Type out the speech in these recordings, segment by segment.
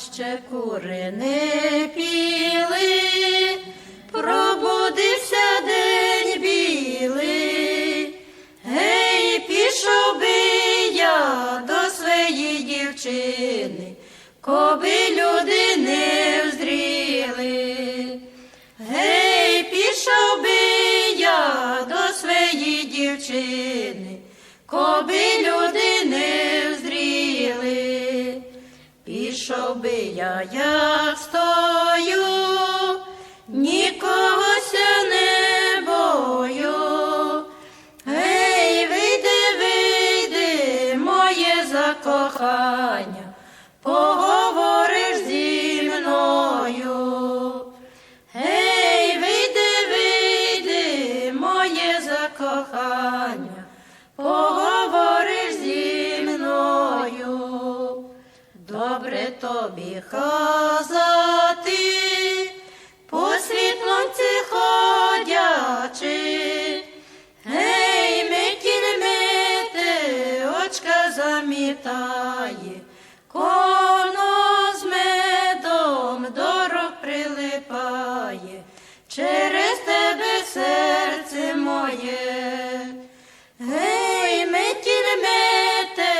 ще кури не піли, пробудився день білий. Гей, пішов би я до своєї дівчини, коби люди не вздріли. Гей, пішов би я до своєї дівчини, коби люди Пішов би я, як стою, нікогося не бою. Гей, вийди, вийди, моє закохання, поговориш зі мною. Гей, вийди, вийди, моє закохання, тобі казати, по світлонці ходячи, гей, метіль мити, очка замітає, коно з медом дорог прилипає, через тебе серце моє. Гей, метіль мити,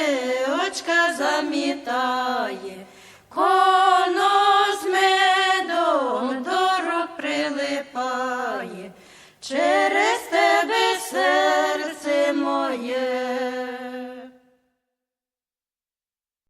очка замітає. засипає.